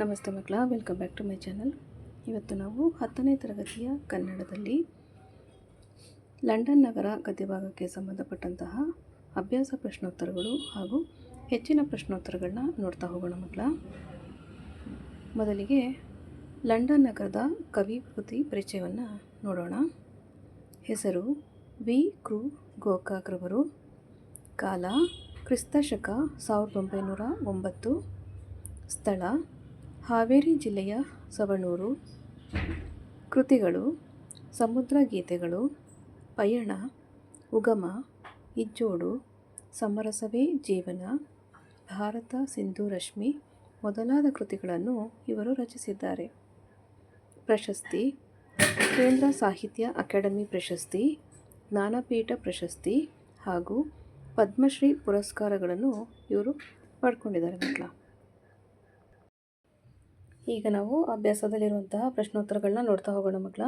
ನಮಸ್ತೆ ಮಕ್ಕಳ welcome back to my channel ಇವತ್ತು ನಾವು ಹತ್ತನೇ ತರಗತಿಯ ಕನ್ನಡದಲ್ಲಿ ಲಂಡನ್ ನಗರ ಗದ್ಯಭಾಗಕ್ಕೆ ಸಂಬಂಧಪಟ್ಟಂತಹ ಅಭ್ಯಾಸ ಪ್ರಶ್ನೋತ್ತರಗಳು ಹಾಗೂ ಹೆಚ್ಚಿನ ಪ್ರಶ್ನೋತ್ತರಗಳನ್ನ ನೋಡ್ತಾ ಹೋಗೋಣ ಮಕ್ಕಳ. ಮೊದಲಿಗೆ ಲಂಡನ್ ನಗರದ ಕವಿ ಕೃತಿ ಪರಿಚಯವನ್ನು ನೋಡೋಣ. ಹೆಸರು ವಿ. ಕೃ. ಗೋಕಾಕ್ರವರು ಕಾಲ ಕ್ರಿಸ್ತ ಶಕ ಸಾವಿರದ ಒಂಬೈನೂರ ಒಂಬತ್ತು. ಸ್ಥಳ ಹಾವೇರಿ ಜಿಲ್ಲೆಯ ಸವಣೂರು ಕೃತಿಗಳು, ಸಮುದ್ರ ಗೀತೆಗಳು, ಪಯಣ, ಉಗಮ, ಇಜ್ಜೋಡು, ಸಮರಸವೇ ಜೀವನ, ಭಾರತ ಸಿಂಧು ರಶ್ಮಿ ಮೊದಲಾದ ಕೃತಿಗಳನ್ನು ಇವರು ರಚಿಸಿದ್ದಾರೆ. ಪ್ರಶಸ್ತಿ, ಕೇಂದ್ರ ಸಾಹಿತ್ಯ ಅಕಾಡೆಮಿ ಪ್ರಶಸ್ತಿ, ಜ್ಞಾನಪೀಠ ಪ್ರಶಸ್ತಿ ಹಾಗೂ ಪದ್ಮಶ್ರೀ ಪುರಸ್ಕಾರಗಳನ್ನು ಇವರು ಪಡ್ಕೊಂಡಿದ್ದಾರೆ ಮಕ್ಕಳ. ಈಗ ನಾವು ಅಭ್ಯಾಸದಲ್ಲಿರುವಂತಹ ಪ್ರಶ್ನೋತ್ತರಗಳನ್ನ ನೋಡ್ತಾ ಹೋಗೋಣ ಮಕ್ಕಳ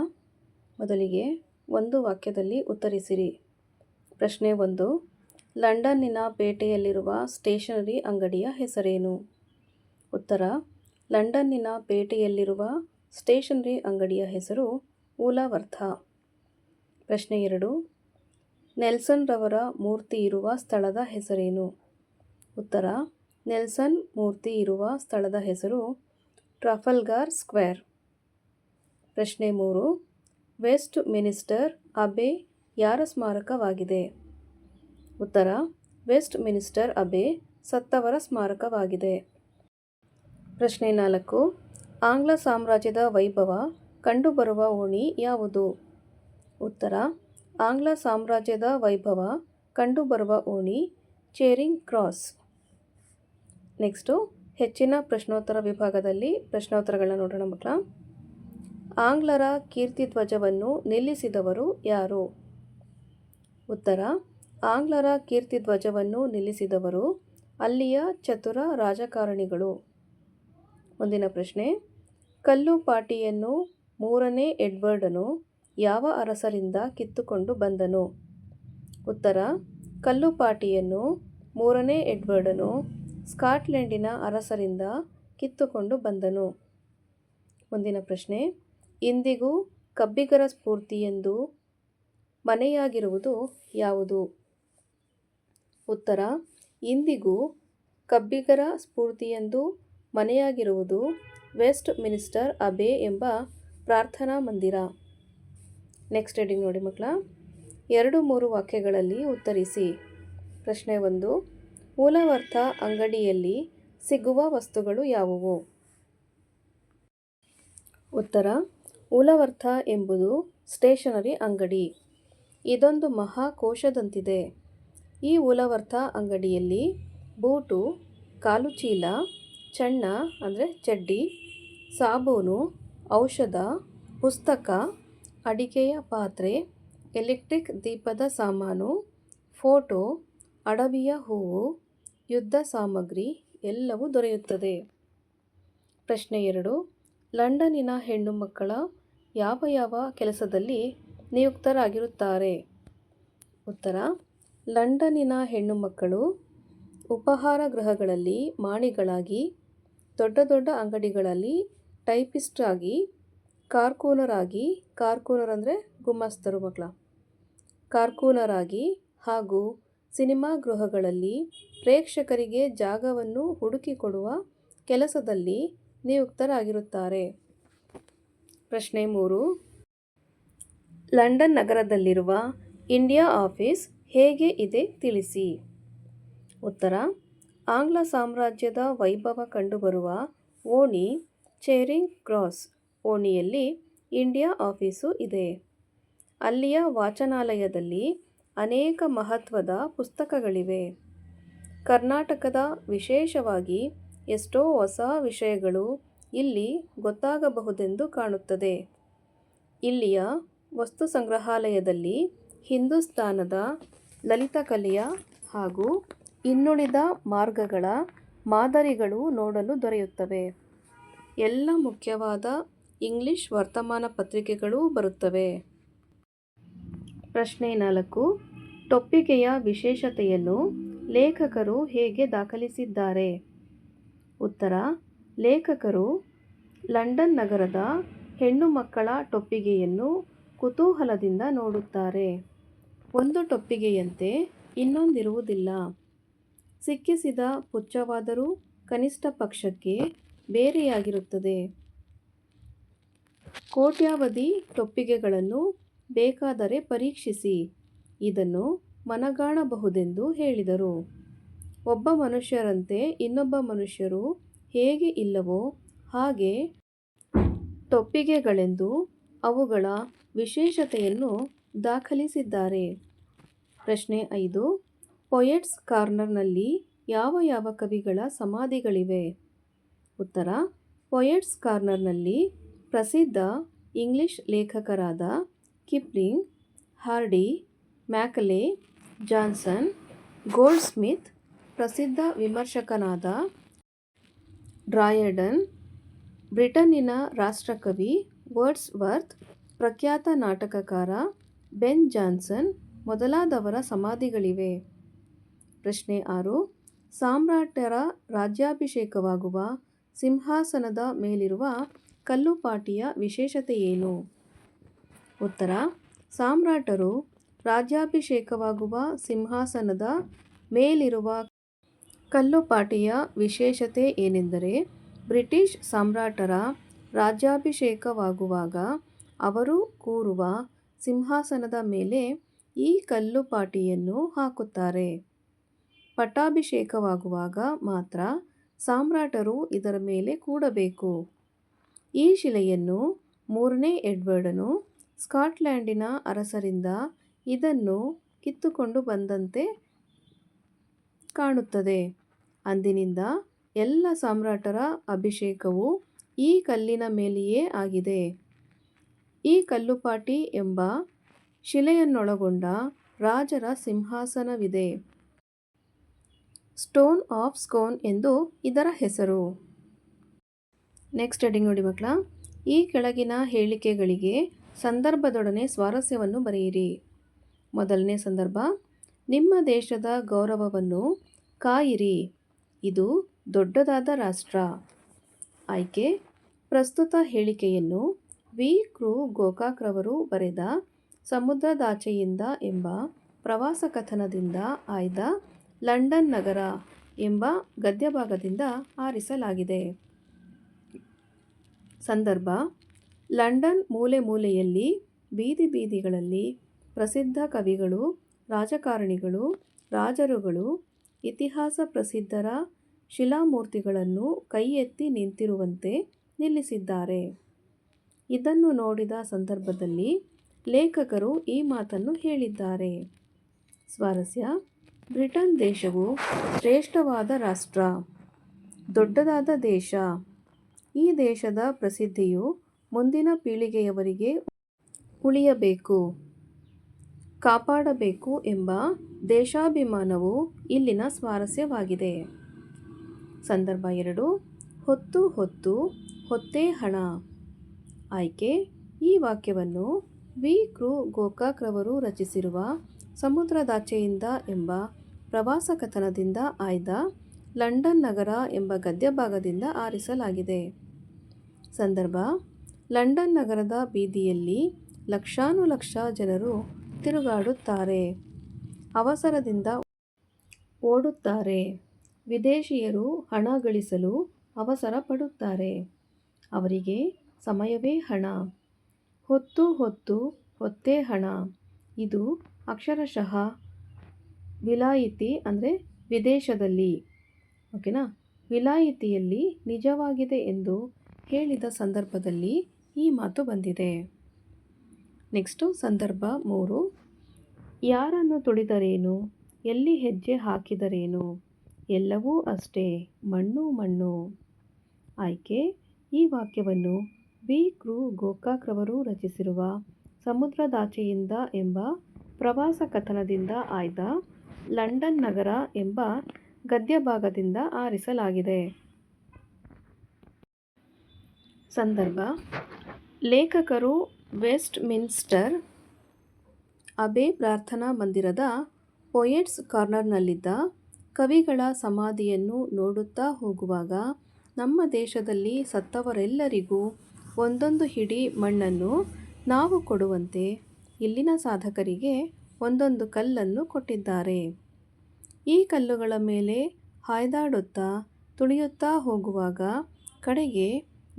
ಮೊದಲಿಗೆ ಒಂದು ವಾಕ್ಯದಲ್ಲಿ ಉತ್ತರಿಸಿರಿ. ಪ್ರಶ್ನೆ ಒಂದು, ಲಂಡನ್ನಿನ ಪೇಟೆಯಲ್ಲಿರುವ ಸ್ಟೇಷನರಿ ಅಂಗಡಿಯ ಹೆಸರೇನು? ಉತ್ತರ, ಲಂಡನ್ನಿನ ಪೇಟೆಯಲ್ಲಿರುವ ಸ್ಟೇಷನರಿ ಅಂಗಡಿಯ ಹೆಸರು ಊಲಾವರ್ಥ. ಪ್ರಶ್ನೆ ಎರಡು, ನೆಲ್ಸನ್ ರವರ ಮೂರ್ತಿ ಇರುವ ಸ್ಥಳದ ಹೆಸರೇನು? ಉತ್ತರ, ನೆಲ್ಸನ್ ಮೂರ್ತಿ ಇರುವ ಸ್ಥಳದ ಹೆಸರು ಟ್ರಫಲ್ಗಾರ್ ಸ್ಕ್ವೇರ್. ಪ್ರಶ್ನೆ ಮೂರು. ವೆಸ್ಟ್ ಮಿನಿಸ್ಟರ್ ಅಬೆ ಯಾರ ಸ್ಮಾರಕವಾಗಿದೆ? ಉತ್ತರ. ವೆಸ್ಟ್ ಮಿನಿಸ್ಟರ್ ಅಬೆ ಸತ್ತವರ ಸ್ಮಾರಕವಾಗಿದೆ. ಪ್ರಶ್ನೆ ನಾಲ್ಕು. ಆಂಗ್ಲ ಸಾಮ್ರಾಜ್ಯದ ವೈಭವ ಕಂಡುಬರುವ ಓಣಿ ಯಾವುದು? ಉತ್ತರ. ಆಂಗ್ಲ ಸಾಮ್ರಾಜ್ಯದ ವೈಭವ ಕಂಡುಬರುವ ಓಣಿ ಚೇರಿಂಗ್ ಕ್ರಾಸ್. ನೆಕ್ಸ್ಟು ಹೆಚ್ಚಿನ ಪ್ರಶ್ನೋತ್ತರ ವಿಭಾಗದಲ್ಲಿ ಪ್ರಶ್ನೋತ್ತರಗಳನ್ನು ನೋಡೋಣ ಮಕ್ಕಳ. ಆಂಗ್ಲರ ಕೀರ್ತಿ ಧ್ವಜವನ್ನು ನಿಲ್ಲಿಸಿದವರು ಯಾರು? ಉತ್ತರ, ಆಂಗ್ಲರ ಕೀರ್ತಿ ಧ್ವಜವನ್ನು ನಿಲ್ಲಿಸಿದವರು ಅಲ್ಲಿಯ ಚತುರ ರಾಜಕಾರಣಿಗಳು. ಮುಂದಿನ ಪ್ರಶ್ನೆ, ಕಲ್ಲು ಪಾಟಿಯನ್ನು ಮೂರನೇ ಎಡ್ವರ್ಡನು ಯಾವ ಅರಸರಿಂದ ಕಿತ್ತುಕೊಂಡು ಬಂದನು? ಉತ್ತರ ಕಲ್ಲುಪಾಟಿಯನ್ನು ಮೂರನೇ ಎಡ್ವರ್ಡನು ಸ್ಕಾಟ್ಲೆಂಡಿನ ಅರಸರಿಂದ ಕಿತ್ತುಕೊಂಡು ಬಂದನು. ಮುಂದಿನ ಪ್ರಶ್ನೆ, ಇಂದಿಗೂ ಕಬ್ಬಿಗರ ಸ್ಫೂರ್ತಿಯೆಂದು ಮನೆಯಾಗಿರುವುದು ಯಾವುದು? ಉತ್ತರ, ಇಂದಿಗೂ ಕಬ್ಬಿಗರ ಸ್ಫೂರ್ತಿಯೆಂದು ಮನೆಯಾಗಿರುವುದು ವೆಸ್ಟ್ ಮಿನಿಸ್ಟರ್ ಅಬೆ ಎಂಬ ಪ್ರಾರ್ಥನಾ ಮಂದಿರ. ನೆಕ್ಸ್ಟ್ ಹೆಡಿಂಗ್ ನೋಡಿ ಮಕ್ಕಳ. ಎರಡು ಮೂರು ವಾಕ್ಯಗಳಲ್ಲಿ ಉತ್ತರಿಸಿ. ಪ್ರಶ್ನೆ ಒಂದು ಮೂಲವರ್ಥ ಅಂಗಡಿಯಲ್ಲಿ ಸಿಗುವ ವಸ್ತುಗಳು ಯಾವುವು? ಉತ್ತರ, ಮೂಲವರ್ಥ ಎಂಬುದು ಸ್ಟೇಷನರಿ ಅಂಗಡಿ. ಇದೊಂದು ಮಹಾಕೋಶದಂತಿದೆ ಈ ಮೂಲವರ್ಥ ಅಂಗಡಿಯಲ್ಲಿ ಬೂಟು, ಕಾಲುಚೀಲ, ಚಣ್ಣ ಅಂದರೆ ಚಡ್ಡಿ, ಸಾಬೂನು, ಔಷಧ, ಪುಸ್ತಕ, ಅಡಿಕೆಯ ಪಾತ್ರೆ, ಎಲೆಕ್ಟ್ರಿಕ್ ದೀಪದ ಸಾಮಾನು, ಫೋಟೋ, ಅಡವಿಯ ಹೂವು ಯುದ್ಧ ಸಾಮಗ್ರಿ ಎಲ್ಲವೂ ದೊರೆಯುತ್ತದೆ. ಪ್ರಶ್ನೆ ಎರಡು. ಲಂಡನ್ನಿನ ಹೆಣ್ಣು ಮಕ್ಕಳ ಯಾವ ಯಾವ ಕೆಲಸದಲ್ಲಿ ನಿಯುಕ್ತರಾಗಿರುತ್ತಾರೆ? ಉತ್ತರ. ಲಂಡನ್ನಿನ ಹೆಣ್ಣು ಮಕ್ಕಳು ಉಪಹಾರ ಗೃಹಗಳಲ್ಲಿ ಮಾಣಿಗಳಾಗಿ, ದೊಡ್ಡ ದೊಡ್ಡ ಅಂಗಡಿಗಳಲ್ಲಿ ಟೈಪಿಸ್ಟ್ ಆಗಿ ಕಾರ್ಕೂನರ್ ಅಂದರೆ ಗುಮಾಸ್ತರು ಮಕ್ಕಳ, ಕಾರ್ಕೂನರಾಗಿ ಹಾಗೂ ಸಿನಿಮಾ ಗೃಹಗಳಲ್ಲಿ ಪ್ರೇಕ್ಷಕರಿಗೆ ಜಾಗವನ್ನು ಹುಡುಕಿಕೊಡುವ ಕೆಲಸದಲ್ಲಿ ನಿಯುಕ್ತರಾಗಿರುತ್ತಾರೆ. ಪ್ರಶ್ನೆ ಮೂರು. ಲಂಡನ್ ನಗರದಲ್ಲಿರುವ ಇಂಡಿಯಾ ಆಫೀಸ್ ಹೇಗೆ ಇದೆ ತಿಳಿಸಿ. ಉತ್ತರ. ಆಂಗ್ಲ ಸಾಮ್ರಾಜ್ಯದ ವೈಭವ ಕಂಡುಬರುವ ಓಣಿ, ಚೇರಿಂಗ್ ಕ್ರಾಸ್ ಓಣಿಯಲ್ಲಿ ಇಂಡಿಯಾ ಆಫೀಸು ಇದೆ. ಅಲ್ಲಿಯ ವಾಚನಾಲಯದಲ್ಲಿ ಅನೇಕ ಮಹತ್ವದ ಪುಸ್ತಕಗಳಿವೆ. ಕರ್ನಾಟಕದ ವಿಶೇಷವಾಗಿ ಎಷ್ಟೋ ಹೊಸ ವಿಷಯಗಳು ಇಲ್ಲಿ ಗೊತ್ತಾಗಬಹುದೆಂದು ಕಾಣುತ್ತದೆ. ಇಲ್ಲಿಯ ವಸ್ತು ಸಂಗ್ರಹಾಲಯದಲ್ಲಿ ಹಿಂದೂಸ್ತಾನದ ಲಲಿತಕಲೆಯ ಹಾಗೂ ಇನ್ನುಳಿದ ಮಾರ್ಗಗಳ ಮಾದರಿಗಳು ನೋಡಲು ದೊರೆಯುತ್ತವೆ. ಎಲ್ಲ ಮುಖ್ಯವಾದ ಇಂಗ್ಲಿಷ್ ವರ್ತಮಾನ ಪತ್ರಿಕೆಗಳೂ ಬರುತ್ತವೆ. ಪ್ರಶ್ನೆ ನಾಲ್ಕು. ಟೊಪ್ಪಿಗೆಯ ವಿಶೇಷತೆಯನ್ನು ಲೇಖಕರು ಹೇಗೆ ದಾಖಲಿಸಿದ್ದಾರೆ? ಉತ್ತರ, ಲೇಖಕರು ಲಂಡನ್ ನಗರದ ಹೆಣ್ಣು ಮಕ್ಕಳ ಟೊಪ್ಪಿಗೆಯನ್ನು ಕುತೂಹಲದಿಂದ ನೋಡುತ್ತಾರೆ. ಒಂದು ಟೊಪ್ಪಿಗೆಯಂತೆ ಇನ್ನೊಂದಿರುವುದಿಲ್ಲ. ಸಿಕ್ಕಿಸಿದ ಪುಚ್ಚವಾದರೂ ಕನಿಷ್ಠ ಪಕ್ಷಕ್ಕೆ ಬೇರೆಯಾಗಿರುತ್ತದೆ. ಕೋಟ್ಯಾವಧಿ ಟೊಪ್ಪಿಗೆಗಳನ್ನು ಬೇಕಾದರೆ ಪರೀಕ್ಷಿಸಿ, ಇದನ್ನು ಮನಗಾಣಬಹುದೆಂದು ಹೇಳಿದರು. ಒಬ್ಬ ಮನುಷ್ಯರಂತೆ ಇನ್ನೊಬ್ಬ ಮನುಷ್ಯರು ಹೇಗೆ ಇಲ್ಲವೋ ಹಾಗೆ ಟೊಪ್ಪಿಗೆಗಳೆಂದು ಅವುಗಳ ವಿಶೇಷತೆಯನ್ನು ದಾಖಲಿಸಿದ್ದಾರೆ. ಪ್ರಶ್ನೆ ಐದು, ಪೊಯೆಟ್ಸ್ ಕಾರ್ನರ್ನಲ್ಲಿ ಯಾವ ಯಾವ ಕವಿಗಳ ಸಮಾಧಿಗಳಿವೆ? ಉತ್ತರ, ಪೊಯೆಟ್ಸ್ ಕಾರ್ನರ್ನಲ್ಲಿ ಪ್ರಸಿದ್ಧ English ಲೇಖಕರಾದ Kipling Hardy Macaulay Johnson Goldsmith ಪ್ರಸಿದ್ಧ ವಿಮರ್ಶಕನಾದ ಡ್ರಾಯಡನ್ ಬ್ರಿಟನ್ನಿನ ರಾಷ್ಟ್ರಕವಿ ವರ್ಡ್ಸ್ ವರ್ತ್ ಪ್ರಖ್ಯಾತ ನಾಟಕಕಾರ ಬೆನ್ ಜಾನ್ಸನ್ ಮೊದಲಾದವರ ಸಮಾಧಿಗಳಿವೆ. ಪ್ರಶ್ನೆ ಆರು ಸಾಮ್ರಾಟರ ರಾಜ್ಯಾಭಿಷೇಕವಾಗುವ ಸಿಂಹಾಸನದ ಮೇಲಿರುವ ಕಲ್ಲುಪಾಟಿಯ ವಿಶೇಷತೆಯೇನು ಉತ್ತರ. ಸಾಮ್ರಾಟರು ರಾಜ್ಯಾಭಿಷೇಕವಾಗುವ ಸಿಂಹಾಸನದ ಮೇಲಿರುವ ಕಲ್ಲುಪಾಟಿಯ ವಿಶೇಷತೆ ಏನೆಂದರೆ, ಬ್ರಿಟಿಷ್ ಸಾಮ್ರಾಟರ ರಾಜ್ಯಾಭಿಷೇಕವಾಗುವಾಗ ಅವರು ಕೂರುವ ಸಿಂಹಾಸನದ ಮೇಲೆ ಈ ಕಲ್ಲುಪಾಟಿಯನ್ನು ಹಾಕುತ್ತಾರೆ. ಪಟ್ಟಾಭಿಷೇಕವಾಗುವಾಗ ಮಾತ್ರ ಸಾಮ್ರಾಟರು ಇದರ ಮೇಲೆ ಕೂಡಬೇಕು. ಈ ಶಿಲೆಯನ್ನು ಮೂರನೇ ಎಡ್ವರ್ಡನು ಸ್ಕಾಟ್ಲ್ಯಾಂಡಿನ ಅರಸರಿಂದ ಇದನ್ನು ಕಿತ್ತುಕೊಂಡು ಬಂದಂತೆ ಕಾಣುತ್ತದೆ. ಅಂದಿನಿಂದ ಎಲ್ಲ ಸಾಮ್ರಾಟರ ಅಭಿಷೇಕವು ಈ ಕಲ್ಲಿನ ಮೇಲೆಯೇ ಆಗಿದೆ. ಈ ಕಲ್ಲುಪಾಟಿ ಎಂಬ ಶಿಲೆಯನ್ನೊಳಗೊಂಡ ರಾಜರ ಸಿಂಹಾಸನವಿದೆ. ಸ್ಟೋನ್ ಆಫ್ ಸ್ಕೋನ್ ಎಂದು ಇದರ ಹೆಸರು. ನೆಕ್ಸ್ಟ್ ಹೆಡಿಂಗ್ ನೋಡಿ ಮಕ್ಕಳ, ಈ ಕೆಳಗಿನ ಹೇಳಿಕೆಗಳಿಗೆ ಸಂದರ್ಭದೊಡನೆ ಸ್ವಾರಸ್ಯವನ್ನು ಬರೆಯಿರಿ. ಮೊದಲನೇ ಸಂದರ್ಭ, ನಿಮ್ಮ ದೇಶದ ಗೌರವವನ್ನು ಕಾಯಿರಿ. ಇದು ದೊಡ್ಡದಾದ ರಾಷ್ಟ್ರ. ಆಯ್ಕೆ, ಪ್ರಸ್ತುತ ಹೇಳಿಕೆಯನ್ನು ವಿ. ಕೃ ಗೋಕಾಕ್ರವರು ಬರೆದ ಸಮುದ್ರದಾಚೆಯಿಂದ ಎಂಬ ಪ್ರವಾಸ ಕಥನದಿಂದ ಆಯ್ದ ಲಂಡನ್ ನಗರ ಎಂಬ ಗದ್ಯಭಾಗದಿಂದ ಆರಿಸಲಾಗಿದೆ. ಸಂದರ್ಭ ಲಂಡನ್ ಮೂಲೆ ಮೂಲೆಯಲ್ಲಿ, ಬೀದಿ ಬೀದಿಗಳಲ್ಲಿ ಪ್ರಸಿದ್ಧ ಕವಿಗಳು, ರಾಜಕಾರಣಿಗಳು, ರಾಜರುಗಳು, ಇತಿಹಾಸ ಪ್ರಸಿದ್ಧರ ಶಿಲಾಮೂರ್ತಿಗಳನ್ನು ಕೈ ಎತ್ತಿ ನಿಂತಿರುವಂತೆ ನಿಲ್ಲಿಸಿದ್ದಾರೆ. ಇದನ್ನು ನೋಡಿದ ಸಂದರ್ಭದಲ್ಲಿ ಲೇಖಕರು ಈ ಮಾತನ್ನು ಹೇಳಿದ್ದಾರೆ. ಸ್ವಾರಸ್ಯ, ಬ್ರಿಟನ್ ದೇಶವು ಶ್ರೇಷ್ಠವಾದ ರಾಷ್ಟ್ರ, ದೊಡ್ಡದಾದ ದೇಶ. ಈ ದೇಶದ ಪ್ರಸಿದ್ಧಿಯು ಮುಂದಿನ ಪೀಳಿಗೆಯವರಿಗೆ ಉಳಿಯಬೇಕು, ಕಾಪಾಡಬೇಕು ಎಂಬ ದೇಶಾಭಿಮಾನವು ಇಲ್ಲಿನ ಸ್ವಾರಸ್ಯವಾಗಿದೆ. ಸಂದರ್ಭ ಎರಡು, ಹೊತ್ತು ಹೊತ್ತು, ಹೊತ್ತೇ ಹಣ. ಆಯ್ಕೆ, ಈ ವಾಕ್ಯವನ್ನು ವಿ. ಕೃ. ಗೋಕಾಕ್ರವರು ರಚಿಸಿರುವ ಸಮುದ್ರದಾಚೆಯಿಂದ ಎಂಬ ಪ್ರವಾಸ ಕಥನದಿಂದ ಆಯ್ದ ಲಂಡನ್ ನಗರ ಎಂಬ ಗದ್ಯಭಾಗದಿಂದ ಆರಿಸಲಾಗಿದೆ. ಸಂದರ್ಭ ಲಂಡನ್ ನಗರದ ಬೀದಿಯಲ್ಲಿ ಲಕ್ಷಾನುಲಕ್ಷ ಜನರು ತಿರುಗಾಡುತ್ತಾರೆ. ಅವಸರದಿಂದ ಓಡುತ್ತಾರೆ. ವಿದೇಶಿಯರು ಹಣ ಗಳಿಸಲು ಅವಸರ ಪಡುತ್ತಾರೆ. ಅವರಿಗೆ ಸಮಯವೇ ಹಣ. ಹೊತ್ತು ಹೊತ್ತು ಹೊತ್ತೇ ಹಣ. ಇದು ಅಕ್ಷರಶಃ ವಿಲಾಯಿತಿ ಅಂದರೆ ವಿದೇಶದಲ್ಲಿ. ಓಕೆನಾ? ವಿಲಾಯಿತಿಯಲ್ಲಿ ನಿಜವಾಗಿದೆ ಎಂದು ಹೇಳಿದ ಸಂದರ್ಭದಲ್ಲಿ ಈ ಮಾತು ಬಂದಿದೆ. ನೆಕ್ಸ್ಟು ಸಂದರ್ಭ ಮೂರು. ಯಾರನ್ನು ತುಳಿದರೇನು? ಎಲ್ಲಿ ಹೆಜ್ಜೆ ಹಾಕಿದರೇನು? ಎಲ್ಲವೂ ಅಷ್ಟೇ, ಮಣ್ಣು ಮಣ್ಣು. ಆಯ್ಕೆ, ಈ ವಾಕ್ಯವನ್ನು ವಿ ಗೋಕಾಕ್ ಗೋಕಾಕ್ರವರು ರಚಿಸಿರುವ ಸಮುದ್ರದಾಚೆಯಿಂದ ಎಂಬ ಪ್ರವಾಸ ಕಥನದಿಂದ ಆಯ್ದ ಲಂಡನ್ ನಗರ ಎಂಬ ಗದ್ಯ ಭಾಗದಿಂದ ಆರಿಸಲಾಗಿದೆ. ಸಂದರ್ಭ ಲೇಖಕರು ವೆಸ್ಟ್ ಮಿನ್ಸ್ಟರ್ ಅಬೆ ಪ್ರಾರ್ಥನಾ ಮಂದಿರದ ಪೊಯೆಟ್ಸ್ ಕಾರ್ನರ್ನಲ್ಲಿದ್ದ ಕವಿಗಳ ಸಮಾಧಿಯನ್ನು ನೋಡುತ್ತಾ ಹೋಗುವಾಗ ನಮ್ಮ ದೇಶದಲ್ಲಿ ಸತ್ತವರೆಲ್ಲರಿಗೂ ಒಂದೊಂದು ಹಿಡಿ ಮಣ್ಣನ್ನು ನಾವು ಕೊಡುವಂತೆ ಇಲ್ಲಿನ ಸಾಧಕರಿಗೆ ಒಂದೊಂದು ಕಲ್ಲನ್ನು ಕೊಟ್ಟಿದ್ದಾರೆ. ಈ ಕಲ್ಲುಗಳ ಮೇಲೆ ಹಾಯ್ದಾಡುತ್ತಾ ತುಳಿಯುತ್ತಾ ಹೋಗುವಾಗ ಕಡೆಗೆ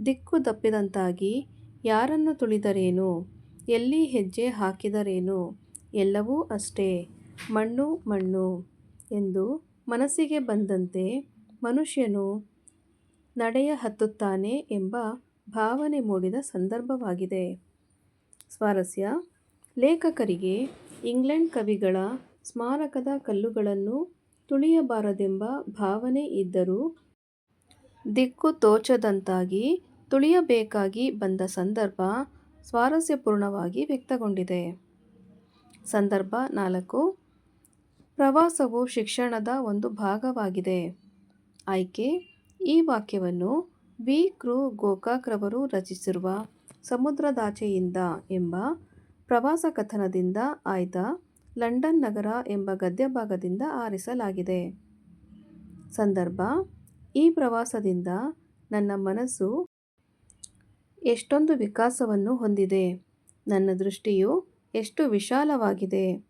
ದಿಕ್ಕು ತಪ್ಪಿದಂತಾಗಿ ಯಾರನ್ನು ತುಳಿದರೇನು? ಎಲ್ಲಿ ಹೆಜ್ಜೆ ಹಾಕಿದರೇನು? ಎಲ್ಲವೂ ಅಷ್ಟೇ. ಮಣ್ಣು ಮಣ್ಣು ಎಂದು ಮನಸ್ಸಿಗೆ ಬಂದಂತೆ ಮನುಷ್ಯನು ನಡೆಯ ಹತ್ತುತ್ತಾನೆ ಎಂಬ ಭಾವನೆ ಮೂಡಿದ ಸಂದರ್ಭವಾಗಿದೆ. ಸ್ವಾರಸ್ಯ. ಲೇಖಕರಿಗೆ ಇಂಗ್ಲೆಂಡ್ ಕವಿಗಳ ಸ್ಮಾರಕದ ಕಲ್ಲುಗಳನ್ನು ತುಳಿಯಬಾರದೆಂಬ ಭಾವನೆ ಇದ್ದರೂ ದಿಕ್ಕು ತೋಚದಂತಾಗಿ ತುಳಿಯಬೇಕಾಗಿ ಬಂದ ಸಂದರ್ಭ ಸ್ವಾರಸ್ಯಪೂರ್ಣವಾಗಿ ವ್ಯಕ್ತಗೊಂಡಿದೆ. ಸಂದರ್ಭ ನಾಲ್ಕು. ಪ್ರವಾಸವು ಶಿಕ್ಷಣದ ಒಂದು ಭಾಗವಾಗಿದೆ. ಆಯ್ಕೆ. ಈ ವಾಕ್ಯವನ್ನು ವಿ. ಕೃ. ಗೋಕಾಕ್ರವರು ರಚಿಸಿರುವ ಸಮುದ್ರದಾಚೆಯಿಂದ ಎಂಬ ಪ್ರವಾಸ ಕಥನದಿಂದ ಆಯ್ದ ಲಂಡನ್ ನಗರ ಎಂಬ ಗದ್ಯಭಾಗದಿಂದ ಆರಿಸಲಾಗಿದೆ. ಸಂದರ್ಭ. ಈ ಪ್ರವಾಸದಿಂದ ನನ್ನ ಮನಸ್ಸು ಎಷ್ಟೊಂದು ವಿಕಾಸವನ್ನು ಹೊಂದಿದೆ. ನನ್ನ ದೃಷ್ಟಿಯು ಎಷ್ಟು ವಿಶಾಲವಾಗಿದೆ.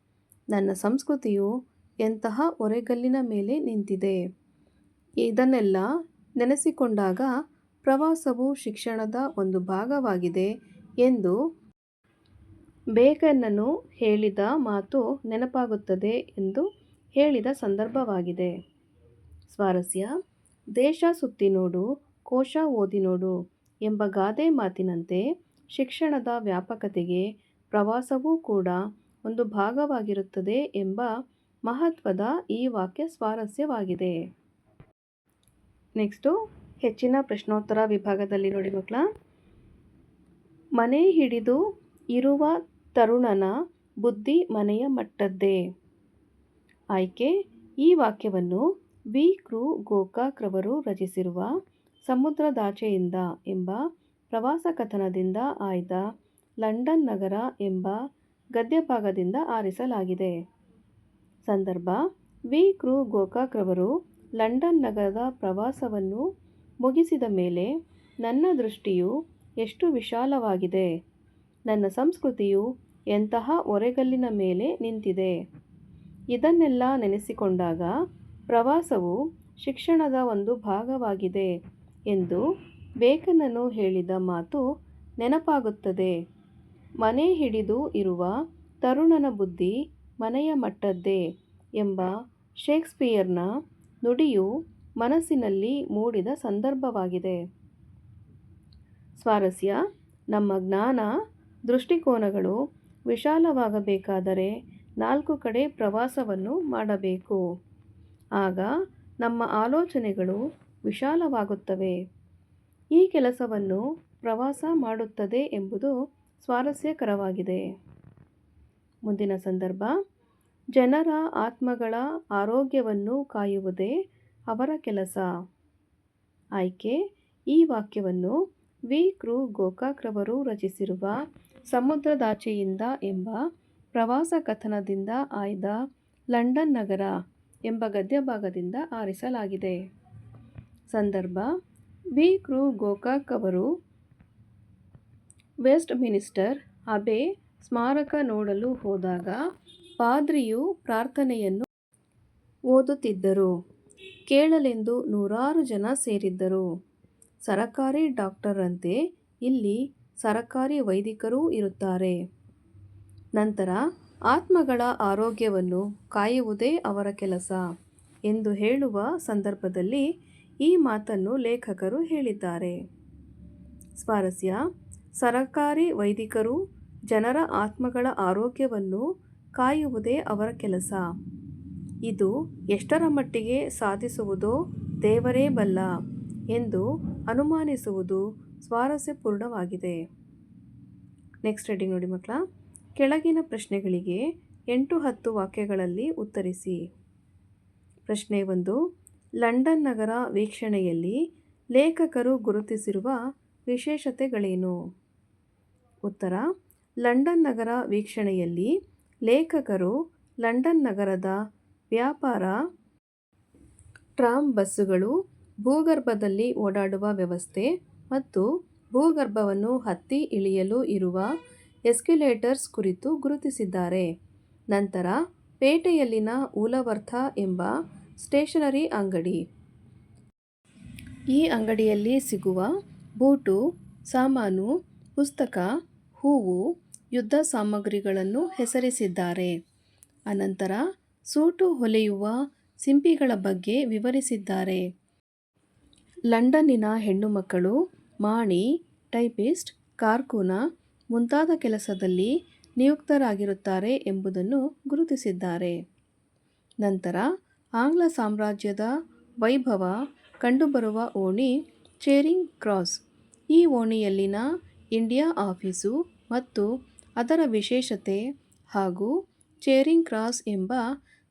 ನನ್ನ ಸಂಸ್ಕೃತಿಯು ಎಂತಹ ಒರೆಗಲ್ಲಿನ ಮೇಲೆ ನಿಂತಿದೆ. ಇದನ್ನೆಲ್ಲ ನೆನೆಸಿಕೊಂಡಾಗ ಪ್ರವಾಸವು ಶಿಕ್ಷಣದ ಒಂದು ಭಾಗವಾಗಿದೆ ಎಂದು ಬೇಕನ್ನನು ಹೇಳಿದ ಮಾತು ನೆನಪಾಗುತ್ತದೆ ಎಂದು ಹೇಳಿದ ಸಂದರ್ಭವಾಗಿದೆ. ಸ್ವಾರಸ್ಯ, ದೇಶ ಸುತ್ತಿ ನೋಡು, ಕೋಶ ಓದಿ ನೋಡು. ಎಂಬ ಗಾದೆ ಮಾತಿನಂತೆ ಶಿಕ್ಷಣದ ವ್ಯಾಪಕತೆಗೆ ಪ್ರವಾಸವೂ ಕೂಡ ಒಂದು ಭಾಗವಾಗಿರುತ್ತದೆ ಎಂಬ ಮಹತ್ವದ ಈ ವಾಕ್ಯ ಸ್ವಾರಸ್ಯವಾಗಿದೆ. ನೆಕ್ಸ್ಟು, ಹೆಚ್ಚಿನ ಪ್ರಶ್ನೋತ್ತರ ವಿಭಾಗದಲ್ಲಿ ನೋಡಿ ಮಕ್ಕಳ. ಮನೆ ಹಿಡಿದು ಇರುವ ತರುಣನ ಬುದ್ಧಿ ಮನೆಯ ಮಟ್ಟದ್ದೇ. ಆಯ್ಕೆ, ಈ ವಾಕ್ಯವನ್ನು ವಿ. ಕೃ. ಗೋಕಾಕ್ರವರು ರಚಿಸಿರುವ ಸಮುದ್ರದಾಚೆಯಿಂದ ಎಂಬ ಪ್ರವಾಸ ಕಥನದಿಂದ ಆಯ್ದ ಲಂಡನ್ ನಗರ ಎಂಬ ಗದ್ಯಭಾಗದಿಂದ ಆರಿಸಲಾಗಿದೆ. ಸಂದರ್ಭ, ವಿ. ಕೃ ಗೋಕಾಕ್ರವರು ಲಂಡನ್ ನಗರದ ಪ್ರವಾಸವನ್ನು ಮುಗಿಸಿದ ಮೇಲೆ ನನ್ನ ದೃಷ್ಟಿಯು ಎಷ್ಟು ವಿಶಾಲವಾಗಿದೆ, ನನ್ನ ಸಂಸ್ಕೃತಿಯು ಎಂತಹ ಒರೆಗಲ್ಲಿನ ಮೇಲೆ ನಿಂತಿದೆ, ಇದನ್ನೆಲ್ಲ ನೆನೆಸಿಕೊಂಡಾಗ ಪ್ರವಾಸವು ಶಿಕ್ಷಣದ ಒಂದು ಭಾಗವಾಗಿದೆ ಎಂದು ಬೇಕನನು ಹೇಳಿದ ಮಾತು ನೆನಪಾಗುತ್ತದೆ. ಮನೆ ಹಿಡಿದು ಇರುವ ತರುಣನ ಬುದ್ಧಿ ಮನೆಯ ಮಟ್ಟದ್ದೇ ಎಂಬ ಶೇಕ್ಸ್ಪಿಯರ್ನ ನುಡಿಯು ಮನಸ್ಸಿನಲ್ಲಿ ಮೂಡಿದ ಸಂದರ್ಭವಾಗಿದೆ. ಸ್ವಾರಸ್ಯ, ನಮ್ಮ ಜ್ಞಾನ ದೃಷ್ಟಿಕೋನಗಳು ವಿಶಾಲವಾಗಬೇಕಾದರೆ ನಾಲ್ಕು ಕಡೆ ಪ್ರವಾಸವನ್ನು ಮಾಡಬೇಕು. ಆಗ ನಮ್ಮ ಆಲೋಚನೆಗಳು ವಿಶಾಲವಾಗುತ್ತವೆ. ಈ ಕೆಲಸವನ್ನು ಪ್ರವಾಸ ಮಾಡುತ್ತದೆ ಎಂಬುದು ಸ್ವಾರಸ್ಯಕರವಾಗಿದೆ. ಮುಂದಿನ ಸಂದರ್ಭ. ಜನರ ಆತ್ಮಗಳ ಆರೋಗ್ಯವನ್ನು ಕಾಯುವುದೇ ಅವರ ಕೆಲಸ. ಆಯ್ಕೆ. ಈ ವಾಕ್ಯವನ್ನು ವಿ. ಕೃ ಗೋಕಾಕ್ರವರು ರಚಿಸಿರುವ ಸಮುದ್ರದಾಚೆಯಿಂದ ಎಂಬ ಪ್ರವಾಸ ಕಥನದಿಂದ ಆಯ್ದ ಲಂಡನ್ ನಗರ ಎಂಬ ಗದ್ಯಭಾಗದಿಂದ ಆರಿಸಲಾಗಿದೆ. ಸಂದರ್ಭ. ವಿ. ಕೃ ಗೋಕಾಕ್ ಅವರು, ವೆಸ್ಟ್ ಮಿನಿಸ್ಟರ್ ಅಬೆ ಸ್ಮಾರಕ ನೋಡಲು ಹೋದಾಗ ಪಾದ್ರಿಯು ಪ್ರಾರ್ಥನೆಯನ್ನು ಓದುತ್ತಿದ್ದರು. ಕೇಳಲೆಂದು ನೂರಾರು ಜನ ಸೇರಿದ್ದರು. ಸರಕಾರಿ ಡಾಕ್ಟರಂತೆ ಇಲ್ಲಿ ಸರಕಾರಿ ವೈದಿಕರೂ ಇರುತ್ತಾರೆ. ನಂತರ ಆತ್ಮಗಳ ಆರೋಗ್ಯವನ್ನು ಕಾಯುವುದೇ ಅವರ ಕೆಲಸ ಎಂದು ಹೇಳುವ ಸಂದರ್ಭದಲ್ಲಿ ಈ ಮಾತನ್ನು ಲೇಖಕರು ಹೇಳಿದ್ದಾರೆ. ಸ್ವಾರಸ್ಯ, ಸರಕಾರಿ ವೈದಿಕರು ಜನರ ಆತ್ಮಗಳ ಆರೋಗ್ಯವನ್ನು ಕಾಯುವುದೇ ಅವರ ಕೆಲಸ. ಇದು ಎಷ್ಟರ ಮಟ್ಟಿಗೆ ಸಾಧಿಸುವುದೋ ದೇವರೇ ಬಲ್ಲ ಎಂದು ಅನುಮಾನಿಸುವುದು ಸ್ವಾರಸ್ಯಪೂರ್ಣವಾಗಿದೆ. ನೆಕ್ಸ್ಟ್ ರೆಡಿ ನೋಡಿ ಮಕ್ಕಳ, ಕೆಳಗಿನ ಪ್ರಶ್ನೆಗಳಿಗೆ ಎಂಟು ಹತ್ತು ವಾಕ್ಯಗಳಲ್ಲಿ ಉತ್ತರಿಸಿ. ಪ್ರಶ್ನೆ ಒಂದು ಲಂಡನ್ ನಗರ ವೀಕ್ಷಣೆಯಲ್ಲಿ ಲೇಖಕರು ಗುರುತಿಸಿರುವ ವಿಶೇಷತೆಗಳೇನು ಉತ್ತರ, ಲಂಡನ್ ನಗರ ವೀಕ್ಷಣೆಯಲ್ಲಿ ಲೇಖಕರು ಲಂಡನ್ ನಗರದ ವ್ಯಾಪಾರ, ಟ್ರಾಮ್ ಬಸ್ಸುಗಳು ಭೂಗರ್ಭದಲ್ಲಿ ಓಡಾಡುವ ವ್ಯವಸ್ಥೆ ಮತ್ತು ಭೂಗರ್ಭವನ್ನು ಹತ್ತಿ ಇಳಿಯಲು ಇರುವ ಎಸ್ಕ್ಯುಲೇಟರ್ಸ್ ಕುರಿತು ಗುರುತಿಸಿದ್ದಾರೆ. ನಂತರ ಪೇಟೆಯಲ್ಲಿನ ಊಲವರ್ಥ ಎಂಬ ಸ್ಟೇಷನರಿ ಅಂಗಡಿ. ಈ ಅಂಗಡಿಯಲ್ಲಿ ಸಿಗುವ ಬೂಟು, ಸಾಮಾನು, ಪುಸ್ತಕ, ಹೂವು, ಯುದ್ಧ ಸಾಮಗ್ರಿಗಳನ್ನು ಹೆಸರಿಸಿದ್ದಾರೆ. ಅನಂತರ ಸೂಟು ಹೊಲೆಯುವ ಸಿಂಪಿಗಳ ಬಗ್ಗೆ ವಿವರಿಸಿದ್ದಾರೆ. ಲಂಡನ್ನಿನ ಹೆಣ್ಣುಮಕ್ಕಳು ಮಾಣಿ, ಟೈಪಿಸ್ಟ್, ಕಾರ್ಕೂನ ಮುಂತಾದ ಕೆಲಸದಲ್ಲಿ ನಿಯುಕ್ತರಾಗಿರುತ್ತಾರೆ ಎಂಬುದನ್ನು ಗುರುತಿಸಿದ್ದಾರೆ. ನಂತರ ಆಂಗ್ಲ ಸಾಮ್ರಾಜ್ಯದ ವೈಭವ ಕಂಡುಬರುವ ಓಣಿ ಚೇರಿಂಗ್ ಕ್ರಾಸ್. ಈ ಓಣಿಯಲ್ಲಿನ ಇಂಡಿಯಾ ಆಫೀಸು ಮತ್ತು ಅದರ ವಿಶೇಷತೆ ಹಾಗೂ ಚೇರಿಂಗ್ ಕ್ರಾಸ್ ಎಂಬ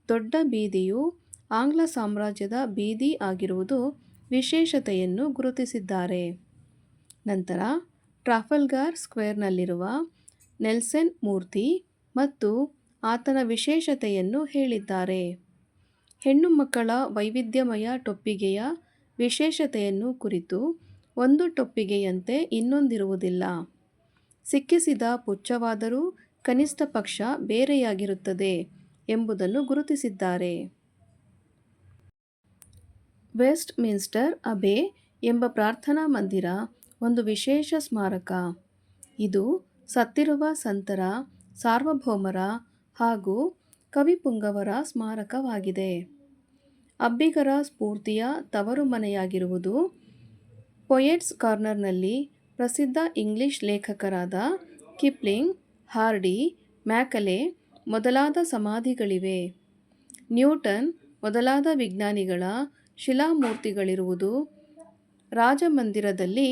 ದೊಡ್ಡ ಬೀದಿಯು ಆಂಗ್ಲ ಸಾಮ್ರಾಜ್ಯದ ಬೀದಿ ಆಗಿರುವುದು ವಿಶೇಷತೆಯನ್ನು ಗುರುತಿಸಿದ್ದಾರೆ. ನಂತರ ಟ್ರಾಫಲ್ಗಾರ್ ಸ್ಕ್ವೇರ್ನಲ್ಲಿರುವ ನೆಲ್ಸನ್ ಮೂರ್ತಿ ಮತ್ತು ಆತನ ವಿಶೇಷತೆಯನ್ನು ಹೇಳಿದ್ದಾರೆ. ಹೆಣ್ಣುಮಕ್ಕಳ ವೈವಿಧ್ಯಮಯ ಟೊಪ್ಪಿಗೆಯ ವಿಶೇಷತೆಯನ್ನು ಕುರಿತು ಒಂದು ಟೊಪ್ಪಿಗೆಯಂತೆ ಇನ್ನೊಂದಿರುವುದಿಲ್ಲ. ಸಿಕ್ಕಿಸಿದ ಪುಚ್ಚವಾದರೂ ಕನಿಷ್ಠ ಪಕ್ಷ ಬೇರೆಯಾಗಿರುತ್ತದೆ ಎಂಬುದನ್ನು ಗುರುತಿಸಿದ್ದಾರೆ. ವೆಸ್ಟ್ ಮಿನ್ಸ್ಟರ್ ಅಬೆ ಎಂಬ ಪ್ರಾರ್ಥನಾ ಮಂದಿರ ಒಂದು ವಿಶೇಷ ಸ್ಮಾರಕ. ಇದು ಸತ್ತಿರುವ ಸಂತರ, ಸಾರ್ವಭೌಮರ ಹಾಗೂ ಕವಿಪುಂಗವರ ಸ್ಮಾರಕವಾಗಿದೆ. ಅಬ್ಬಿಗರ ಸ್ಫೂರ್ತಿಯ ತವರು ಮನೆಯಾಗಿರುವುದು ಪೊಯೆಟ್ಸ್ ಕಾರ್ನರ್ನಲ್ಲಿ ಪ್ರಸಿದ್ಧ ಇಂಗ್ಲಿಷ್ ಲೇಖಕರಾದ ಕಿಪ್ಲಿಂಗ್, ಹಾರ್ಡಿ, ಮ್ಯಾಕಲೆ ಮೊದಲಾದ ಸಮಾಧಿಗಳಿವೆ. ನ್ಯೂಟನ್ ಮೊದಲಾದ ವಿಜ್ಞಾನಿಗಳ ಶಿಲಾಮೂರ್ತಿಗಳಿರುವುದು. ರಾಜಮಂದಿರದಲ್ಲಿ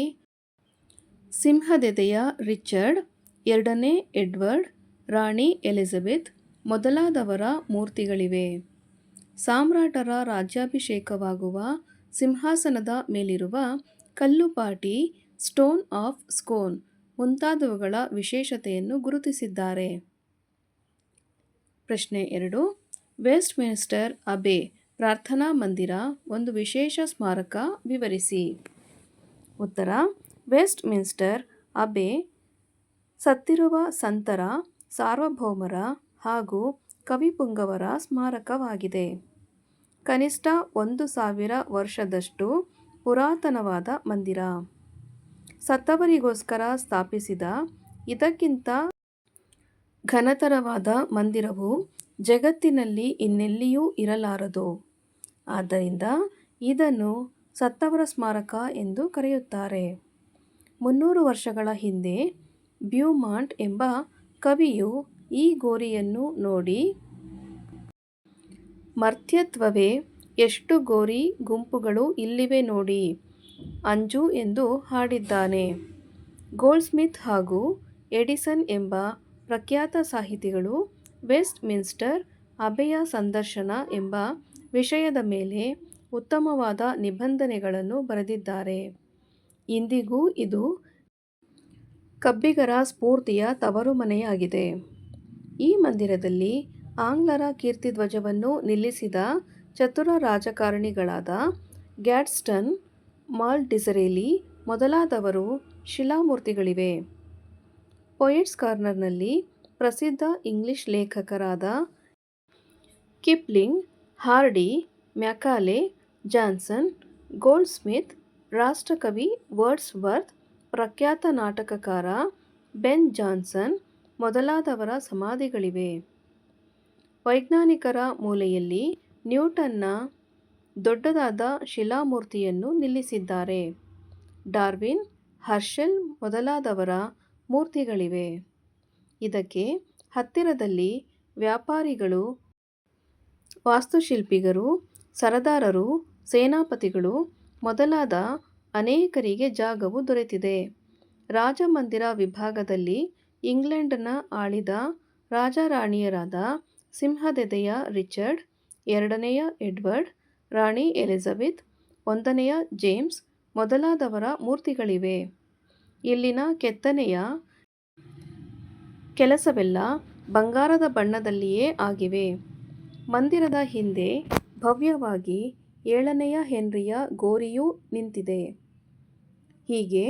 ಸಿಂಹದೆದೆಯ ರಿಚರ್ಡ್, ಎರಡನೇ ಎಡ್ವರ್ಡ್, ರಾಣಿ ಎಲಿಜಬೆತ್ ಮೊದಲಾದವರ ಮೂರ್ತಿಗಳಿವೆ. ಸಾಮ್ರಾಟರ ರಾಜ್ಯಾಭಿಷೇಕವಾಗುವ ಸಿಂಹಾಸನದ ಮೇಲಿರುವ ಕಲ್ಲುಪಾಟಿ ಸ್ಟೋನ್ ಆಫ್ ಸ್ಕೋನ್ ಮುಂತಾದವುಗಳ ವಿಶೇಷತೆಯನ್ನು ಗುರುತಿಸಿದ್ದಾರೆ. ಪ್ರಶ್ನೆ ಎರಡು ವೆಸ್ಟ್ ಮಿನಿಸ್ಟರ್ ಅಬೆ ಪ್ರಾರ್ಥನಾ ಮಂದಿರ ಒಂದು ವಿಶೇಷ ಸ್ಮಾರಕ ವಿವರಿಸಿ. ಉತ್ತರ ವೆಸ್ಟ್ ಮಿನಿಸ್ಟರ್ ಅಬೆ ಸತ್ತಿರುವ ಸಂತರ, ಸಾರ್ವಭೌಮರ ಹಾಗೂ ಕವಿಪುಂಗವರ ಸ್ಮಾರಕವಾಗಿದೆ. ಕನಿಷ್ಠ ಒಂದು ಸಾವಿರ ವರ್ಷದಷ್ಟು ಪುರಾತನವಾದ ಮಂದಿರ. ಸತ್ತವರಿಗೋಸ್ಕರ ಸ್ಥಾಪಿಸಿದ ಇದಕ್ಕಿಂತ ಘನತರವಾದ ಮಂದಿರವು ಜಗತ್ತಿನಲ್ಲಿ ಇನ್ನೆಲ್ಲಿಯೂ ಇರಲಾರದು. ಆದ್ದರಿಂದ ಇದನ್ನು ಸತ್ತವರ ಸ್ಮಾರಕ ಎಂದು ಕರೆಯುತ್ತಾರೆ. ಮುನ್ನೂರು ವರ್ಷಗಳ ಹಿಂದೆ ಬ್ಯೂಮಾಂಟ್ ಎಂಬ ಕವಿಯು ಈ ಗೋರಿಯನ್ನು ನೋಡಿ ಮರ್ತ್ಯತ್ವವೇ, ಎಷ್ಟು ಗೋರಿ ಗುಂಪುಗಳು ಇಲ್ಲಿವೆ ನೋಡಿ, ಅಂಜು ಎಂದು ಹಾಡಿದ್ದಾನೆ. ಗೋಲ್ಡ್ಸ್ಮಿತ್ ಹಾಗೂ ಎಡಿಸನ್ ಎಂಬ ಪ್ರಖ್ಯಾತ ಸಾಹಿತಿಗಳು ವೆಸ್ಟ್ ಮಿನ್ಸ್ಟರ್ ಅಭೆಯ ಸಂದರ್ಶನ ಎಂಬ ವಿಷಯದ ಮೇಲೆ ಉತ್ತಮವಾದ ನಿಬಂಧನೆಗಳನ್ನು ಬರೆದಿದ್ದಾರೆ. ಇಂದಿಗೂ ಇದು ಕಬ್ಬಿಗರ ಸ್ಫೂರ್ತಿಯ ತವರುಮನೆಯಾಗಿದೆ. ಈ ಮಂದಿರದಲ್ಲಿ ಆಂಗ್ಲರ ಕೀರ್ತಿಧ್ವಜವನ್ನು ನಿಲ್ಲಿಸಿದ ಚತುರ ರಾಜಕಾರಣಿಗಳಾದ ಗ್ಯಾಡ್ಸ್ಟನ್, ಮಾಲ್ ಡಿಸರೇಲಿ ಮೊದಲಾದವರು ಶಿಲಾಮೂರ್ತಿಗಳಿವೆ. ಪೊಯೆಟ್ಸ್ ಕಾರ್ನರ್ನಲ್ಲಿ ಪ್ರಸಿದ್ಧ English ಲೇಖಕರಾದ Kipling, Hardy, Macaulay, Johnson, Goldsmith ರಾಷ್ಟ್ರಕವಿ ವರ್ಡ್ಸ್ ವರ್ತ್, ಪ್ರಖ್ಯಾತ ನಾಟಕಕಾರ ಬೆನ್ ಜಾನ್ಸನ್ ಮೊದಲಾದವರ ಸಮಾಧಿಗಳಿವೆ. ವೈಜ್ಞಾನಿಕರ ಮೂಲೆಯಲ್ಲಿ ನ್ಯೂಟನ್ನ ದೊಡ್ಡದಾದ ಶಿಲಾಮೂರ್ತಿಯನ್ನು ನಿಲ್ಲಿಸಿದ್ದಾರೆ. ಡಾರ್ವಿನ್, ಹರ್ಷೆಲ್ ಮೊದಲಾದವರ ಮೂರ್ತಿಗಳಿವೆ. ಇದಕ್ಕೆ ಹತ್ತಿರದಲ್ಲಿ ವ್ಯಾಪಾರಿಗಳು, ವಾಸ್ತುಶಿಲ್ಪಿಗರು, ಸರದಾರರು, ಸೇನಾಪತಿಗಳು ಮೊದಲಾದ ಅನೇಕರಿಗೆ ಜಾಗವು ದೊರೆತಿದೆ. ರಾಜಮಂದಿರ ವಿಭಾಗದಲ್ಲಿ ಇಂಗ್ಲೆಂಡನ್ನ ಆಳಿದ ರಾಜ-ರಾಣಿಯರಾದ ಸಿಂಹದೆದೆಯ ರಿಚರ್ಡ್, ಎರಡನೆಯ ಎಡ್ವರ್ಡ್, ರಾಣಿ ಎಲಿಜಬೆತ್, ಒಂದನೆಯ ಜೇಮ್ಸ್ ಮೊದಲಾದವರ ಮೂರ್ತಿಗಳಿವೆ. ಇಲ್ಲಿನ ಕೆತ್ತನೆಯ ಕೆಲಸವೆಲ್ಲ ಬಂಗಾರದ ಬಣ್ಣದಲ್ಲಿಯೇ ಆಗಿವೆ. ಮಂದಿರದ ಹಿಂದೆ ಭವ್ಯವಾಗಿ ಏಳನೆಯ ಹೆನ್ರಿಯ ಗೋರಿಯೂ ನಿಂತಿದೆ ಹೀಗೆ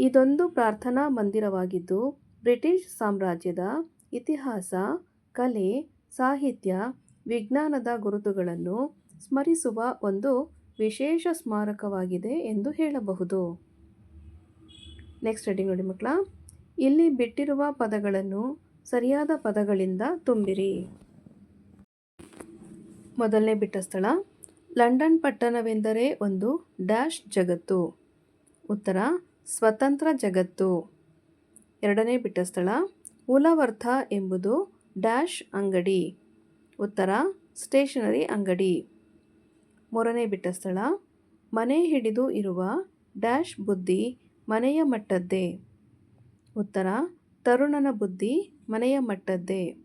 ಇದೊಂದು ಪ್ರಾರ್ಥನಾ ಮಂದಿರವಾಗಿದ್ದು ಬ್ರಿಟಿಷ್ ಸಾಮ್ರಾಜ್ಯದ ಇತಿಹಾಸ, ಕಲೆ, ಸಾಹಿತ್ಯ, ವಿಜ್ಞಾನದ ಗುರುತುಗಳನ್ನು ಸ್ಮರಿಸುವ ಒಂದು ವಿಶೇಷ ಸ್ಮಾರಕವಾಗಿದೆ ಎಂದು ಹೇಳಬಹುದು. ನೆಕ್ಸ್ಟ್ ಹೆಡಿಂಗ್ ನೋಡಿ ಮಕ್ಕಳ. ಇಲ್ಲಿ ಬಿಟ್ಟಿರುವ ಪದಗಳನ್ನು ಸರಿಯಾದ ಪದಗಳಿಂದ ತುಂಬಿರಿ. ಮೊದಲನೇ ಬಿಟ್ಟ ಸ್ಥಳ. ಲಂಡನ್ ಪಟ್ಟಣವೆಂದರೆ ಒಂದು ಡ್ಯಾಶ್ ಜಗತ್ತು. ಉತ್ತರ, ಸ್ವತಂತ್ರ ಜಗತ್ತು. ಎರಡನೇ ಬಿಟ್ಟ ಸ್ಥಳ ಉಲವರ್ಥ ಎಂಬುದು ಡ್ಯಾಶ್ ಅಂಗಡಿ. ಉತ್ತರ, ಸ್ಟೇಷನರಿ ಅಂಗಡಿ. ಮೂರನೇ ಬಿಟ್ಟ ಸ್ಥಳ ಮನೆ ಹಿಡಿದು ಇರುವ ಡ್ಯಾಶ್ ಬುದ್ಧಿ ಮನೆಯ ಮಟ್ಟದ್ದೇ. ಉತ್ತರ, ತರುಣನ ಬುದ್ಧಿ ಮನೆಯ ಮಟ್ಟದ್ದೇ.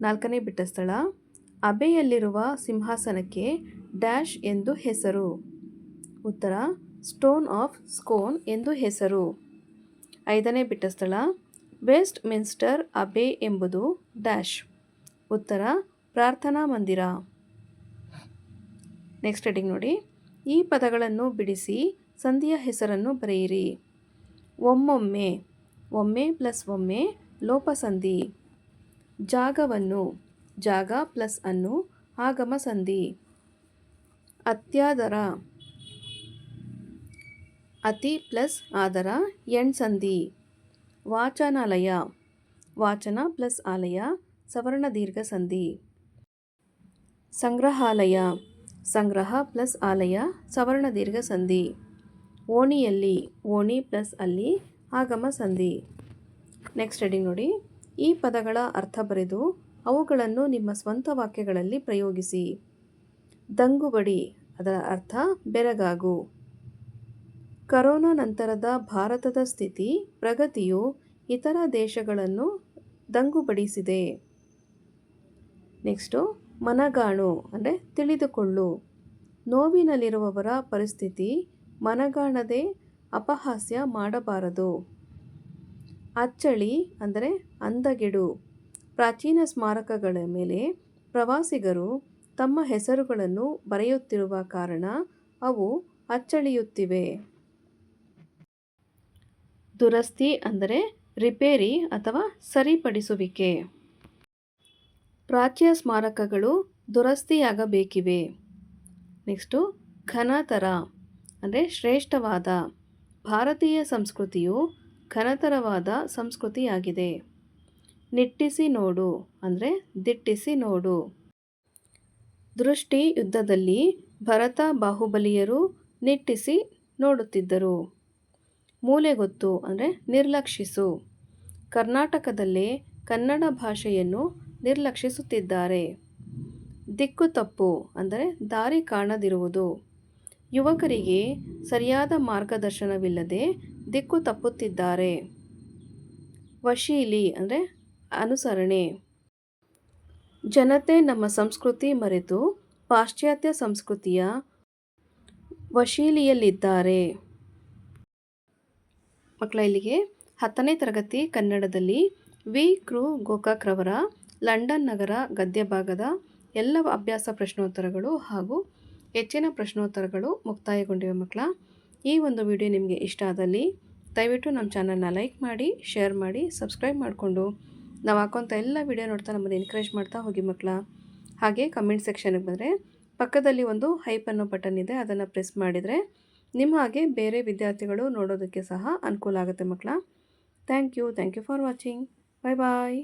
ನಾಲ್ಕನೇ ಬಿಟ್ಟ ಸ್ಥಳ ಅಬೆಯಲ್ಲಿರುವ ಸಿಂಹಾಸನಕ್ಕೆ ಡ್ಯಾಶ್ ಎಂದು ಹೆಸರು. ಉತ್ತರ, ಸ್ಟೋನ್ ಆಫ್ ಸ್ಕೋನ್ ಎಂದು ಹೆಸರು. ಐದನೇ ಬಿಟ್ಟ ಸ್ಥಳ. ವೆಸ್ಟ್ ಮಿನ್ಸ್ಟರ್ ಅಬೆ ಎಂಬುದು ಡ್ಯಾಶ್. ಉತ್ತರ, ಪ್ರಾರ್ಥನಾ ಮಂದಿರ. ನೆಕ್ಸ್ಟ್ ಹೆಡಿಂಗ್ ನೋಡಿ. ಈ ಪದಗಳನ್ನು ಬಿಡಿಸಿ ಸಂಧಿಯ ಹೆಸರನ್ನು ಬರೆಯಿರಿ. ಒಮ್ಮೊಮ್ಮೆ, ಒಮ್ಮೆ ಪ್ಲಸ್ ಒಮ್ಮೆ ಲೋಪಸಂಧಿ. ಜಾಗವನ್ನು, ಜಾಗ ಪ್ಲಸ್ ಅನ್ನು ಆಗಮ ಸಂಧಿ ಅತ್ಯಾದರ ಅತಿ ಪ್ಲಸ್ ಆದರ ಎಣ್ಸಂಧಿ ವಾಚನಾಲಯ. ವಾಚನ ಪ್ಲಸ್ ಆಲಯ ಸವರ್ಣ ದೀರ್ಘ ಸಂಧಿ. ಸಂಗ್ರಹಾಲಯ. ಸಂಗ್ರಹ ಪ್ಲಸ್ ಆಲಯ ಸವರ್ಣ ದೀರ್ಘ ಸಂಧಿ. ಓಣಿಯಲ್ಲಿ. ಓಣಿ ಪ್ಲಸ್ ಅಲ್ಲಿ ಆಗಮ ಸಂಧಿ. ನೆಕ್ಸ್ಟ್ ಹೆಡಿಂಗ್ ನೋಡಿ. ಈ ಪದಗಳ ಅರ್ಥ ಬರೆದು ಅವುಗಳನ್ನು ನಿಮ್ಮ ಸ್ವಂತ ವಾಕ್ಯಗಳಲ್ಲಿ ಪ್ರಯೋಗಿಸಿ. ದಂಗುಬಡಿ. ಅದರ ಅರ್ಥ ಬೆರಗಾಗು. ಕರೋನಾ ನಂತರದ ಭಾರತದ ಸ್ಥಿತಿ, ಪ್ರಗತಿಯು ಇತರ ದೇಶಗಳನ್ನು ದಂಗುಬಡಿಸಿದೆ. ನೆಕ್ಸ್ಟು, ಮನಗಾಣು, ಅಂದರೆ ತಿಳಿದುಕೊಳ್ಳು. ನೋವಿನಲ್ಲಿರುವವರ ಪರಿಸ್ಥಿತಿ ಮನಗಾಣದೆ ಅಪಹಾಸ್ಯ ಮಾಡಬಾರದು. ಅಚ್ಚಳಿ, ಅಂದರೆ ಅಂದಗೆಡು. ಪ್ರಾಚೀನ ಸ್ಮಾರಕಗಳ ಮೇಲೆ ಪ್ರವಾಸಿಗರು ತಮ್ಮ ಹೆಸರುಗಳನ್ನು ಬರೆಯುತ್ತಿರುವ ಕಾರಣ ಅವು ಅಚ್ಚಳಿಯುತ್ತಿವೆ. ದುರಸ್ತಿ ಅಂದರೆ ರಿಪೇರಿ ಅಥವಾ ಸರಿಪಡಿಸುವಿಕೆ. ಪ್ರಾಚ್ಯ ಸ್ಮಾರಕಗಳು ದುರಸ್ತಿಯಾಗಬೇಕಿವೆ. ನೆಕ್ಸ್ಟು, ಘನತರ ಅಂದರೆ ಶ್ರೇಷ್ಠವಾದ. ಭಾರತೀಯ ಸಂಸ್ಕೃತಿಯು ಘನತರವಾದ ಸಂಸ್ಕೃತಿಯಾಗಿದೆ. ನಿಟ್ಟಿಸಿ ನೋಡು ಅಂದರೆ ದಿಟ್ಟಿಸಿ ನೋಡು. ದೃಷ್ಟಿ ಯುದ್ಧದಲ್ಲಿ ಭರತ ಬಾಹುಬಲಿಯರು ನಿಟ್ಟಿಸಿ ನೋಡುತ್ತಿದ್ದರು. ಮೂಲೆಗೊತ್ತು ಅಂದರೆ ನಿರ್ಲಕ್ಷಿಸು. ಕರ್ನಾಟಕದಲ್ಲಿ ಕನ್ನಡ ಭಾಷೆಯನ್ನು ನಿರ್ಲಕ್ಷಿಸುತ್ತಿದ್ದಾರೆ. ದಿಕ್ಕು ತಪ್ಪು ಅಂದರೆ ದಾರಿ ಕಾಣದಿರುವುದು. ಯುವಕರಿಗೆ ಸರಿಯಾದ ಮಾರ್ಗದರ್ಶನವಿಲ್ಲದೆ ದಿಕ್ಕು ತಪ್ಪುತ್ತಿದ್ದಾರೆ. ವಶೀಲಿ ಅಂದರೆ ಅನುಸರಣೆ. ಜನತೆ ನಮ್ಮ ಸಂಸ್ಕೃತಿ ಮರೆತು ಪಾಶ್ಚಾತ್ಯ ಸಂಸ್ಕೃತಿಯ ವಶೀಲಿಯಲ್ಲಿದ್ದಾರೆ. ಮಕ್ಕಳ ಇಲ್ಲಿಗೆ ಹತ್ತನೇ ತರಗತಿ ಕನ್ನಡದಲ್ಲಿ ವಿ. ಕೃ. ಗೋಕಾಕ್ರವರ, ಲಂಡನ್ ನಗರ ಗದ್ಯ ಭಾಗದ ಎಲ್ಲ ಅಭ್ಯಾಸ ಪ್ರಶ್ನೋತ್ತರಗಳು ಹಾಗೂ ಹೆಚ್ಚಿನ ಪ್ರಶ್ನೋತ್ತರಗಳು ಮುಕ್ತಾಯಗೊಂಡಿವೆ ಮಕ್ಕಳ. ಈ ಒಂದು ವಿಡಿಯೋ ನಿಮಗೆ ಇಷ್ಟ ಆದಲ್ಲಿ ದಯವಿಟ್ಟು ನಮ್ಮ ಚಾನಲ್ನ ಲೈಕ್ ಮಾಡಿ, ಶೇರ್ ಮಾಡಿ, ಸಬ್ಸ್ಕ್ರೈಬ್ ಮಾಡಿಕೊಂಡು ನಾವು ಹಾಕೋಂಥ ಎಲ್ಲ ವಿಡಿಯೋ ನೋಡ್ತಾ ನಮ್ಮನ್ನು ಎನ್ಕರೇಜ್ ಮಾಡ್ತಾ ಹೋಗಿ ಮಕ್ಕಳ. ಹಾಗೆ ಕಮೆಂಟ್ ಸೆಕ್ಷನ್ಗೆ ಬಂದರೆ ಪಕ್ಕದಲ್ಲಿ ಒಂದು ಹೈಪ್ ಅನ್ನೋ ಬಟನ್ ಇದೆ, ಅದನ್ನು ಪ್ರೆಸ್ ಮಾಡಿದರೆ ನಿಮ್ಮ ಹಾಗೆ ಬೇರೆ ವಿದ್ಯಾರ್ಥಿಗಳು ನೋಡೋದಕ್ಕೆ ಸಹ ಅನುಕೂಲ ಆಗುತ್ತೆ ಮಕ್ಕಳ. Thank you thank you for watching bye bye